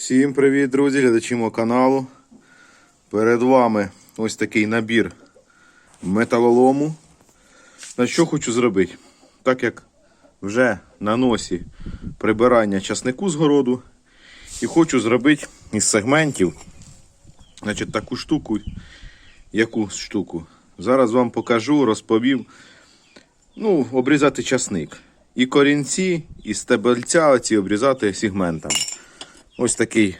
Всім привіт, друзі, глядачі мого каналу. Перед вами ось такий набір металолому. На що хочу зробити? Так як вже на носі прибирання часнику з городу, і хочу зробити із сегментів значить, таку штуку. Яку штуку? Зараз вам покажу, розповім. Ну, обрізати часник. І корінці, і стебельця оці обрізати сегментами. Ось такий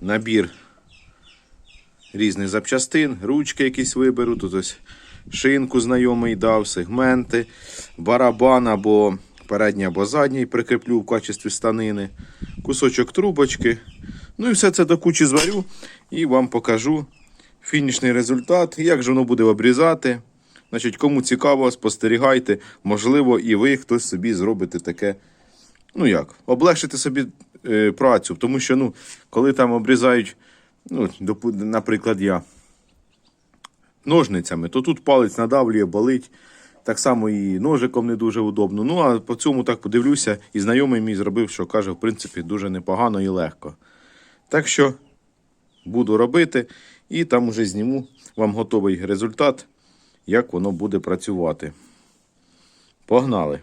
набір різних запчастин, ручки якісь виберу. Тут ось шинку знайомий дав, сегменти, барабан або передній, або задній прикріплю в качестві станини, кусочок трубочки. Ну і все це до кучі зварю і вам покажу фінішний результат, як же воно буде обрізати. Значить, кому цікаво, спостерігайте, можливо, і ви хтось собі зробите таке ну як, облегшити собі е, працю. Тому що, ну, коли там обрізають, ну, наприклад, я ножницями, то тут палець надавлює, болить. Так само і ножиком не дуже удобно. Ну, а по цьому так подивлюся, і знайомий мій зробив, що каже, в принципі, дуже непогано і легко. Так що буду робити, і там уже зніму вам готовий результат, як воно буде працювати. Погнали!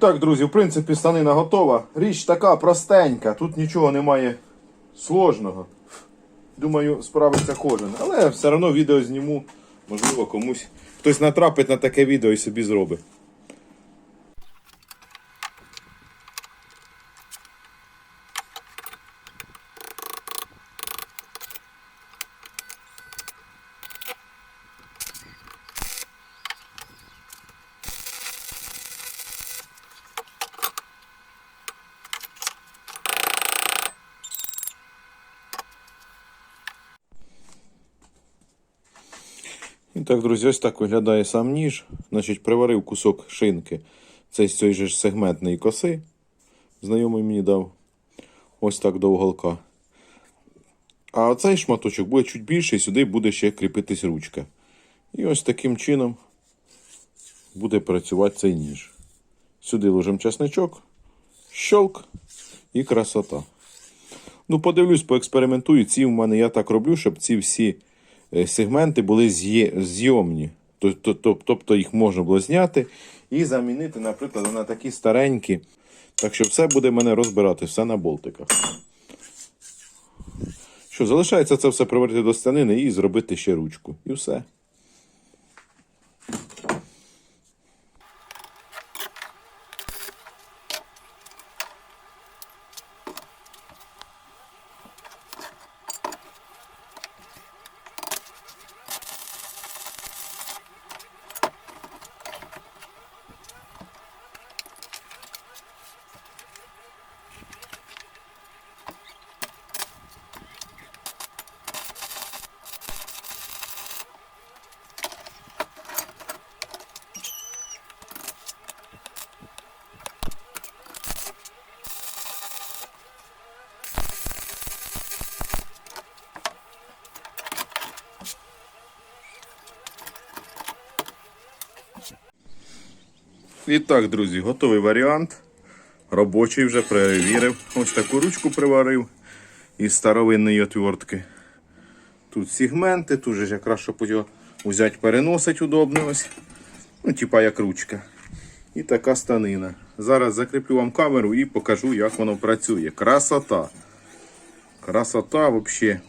Так, друзі, в принципі, станина готова. Річ така простенька, тут нічого немає сложного. Думаю, справиться кожен. Але все одно відео зніму. Можливо, комусь хтось натрапить на таке відео і собі зробить. І так, друзі, ось так виглядає сам ніж. Значить, приварив кусок шинки. Це з цієї ж сегментної коси. Знайомий мені дав. Ось так до уголка. А цей шматочок буде чуть більший, сюди буде ще кріпитись ручка. І ось таким чином буде працювати цей ніж. Сюди ложимо часничок, щолк і красота. Ну, подивлюсь, поекспериментую. Ці в мене я так роблю, щоб ці всі сегменти були зйомні. Тобто, їх можна було зняти і замінити, наприклад, на такі старенькі. Так що все буде мене розбирати, все на болтиках. Що, залишається це все приварити до станини і зробити ще ручку. І все. І так, друзі, готовий варіант. Робочий вже перевірив. Ось таку ручку приварив із старовинної отвертки. Тут сегменти, тут же якраз щоб його взяти, переносить удобно ось. Ну, типа як ручка. І така станина. Зараз закріплю вам камеру і покажу, як воно працює. Красота. Красота взагалі.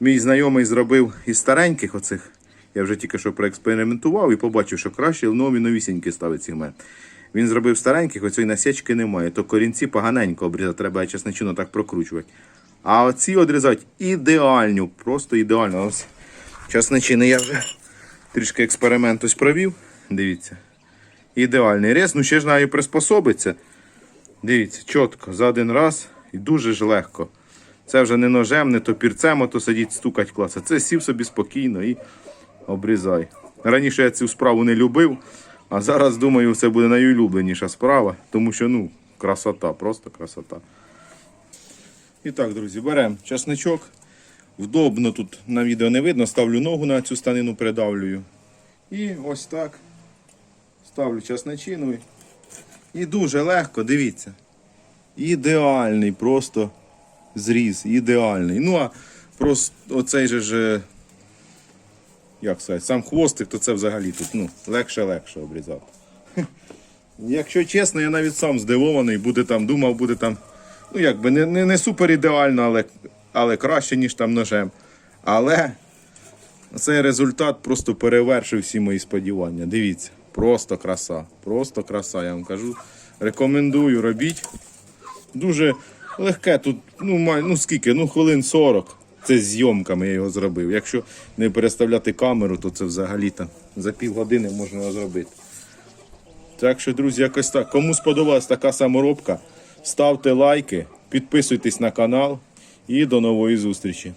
Мій знайомий зробив із стареньких оцих. Я вже тільки що проекспериментував і побачив, що краще нові новісінькі ставить сегмент. Він зробив стареньких, оцієї насічки немає. То корінці поганенько обрізати, треба чесничину так прокручувати. А оці одрізати ідеально, просто ідеально. Ось я вже трішки експеримент ось провів. Дивіться. Ідеальний рез. Ну ще ж знаю приспособиться. Дивіться, чітко, за один раз і дуже ж легко. Це вже не ножем, не топірцем, а то сидіть стукать класи. Це сів собі спокійно і обрізай. Раніше я цю справу не любив, а зараз думаю, це буде найулюбленіша справа, тому що ну, красота, просто красота. І так, друзі, беремо часничок. Вдобно тут на відео не видно, ставлю ногу на цю станину, придавлюю. І ось так. Ставлю часничину. І дуже легко, дивіться. Ідеальний просто зріз, ідеальний. Ну, а просто оцей же ж, е, як сказати, сам хвостик, то це взагалі тут ну, легше-легше обрізати. Якщо чесно, я навіть сам здивований, буде там, думав, буде там, ну якби не, не, не супер ідеально, але, але краще, ніж там ножем. Але цей результат просто перевершив всі мої сподівання. Дивіться, просто краса, просто краса, я вам кажу. Рекомендую, робіть. Дуже легке тут, ну, май, ну скільки, ну хвилин 40. Це зйомками я його зробив. Якщо не переставляти камеру, то це взагалі там за півгодини можна його зробити. Так що, друзі, якось так. Кому сподобалась така саморобка, ставте лайки, підписуйтесь на канал і до нової зустрічі.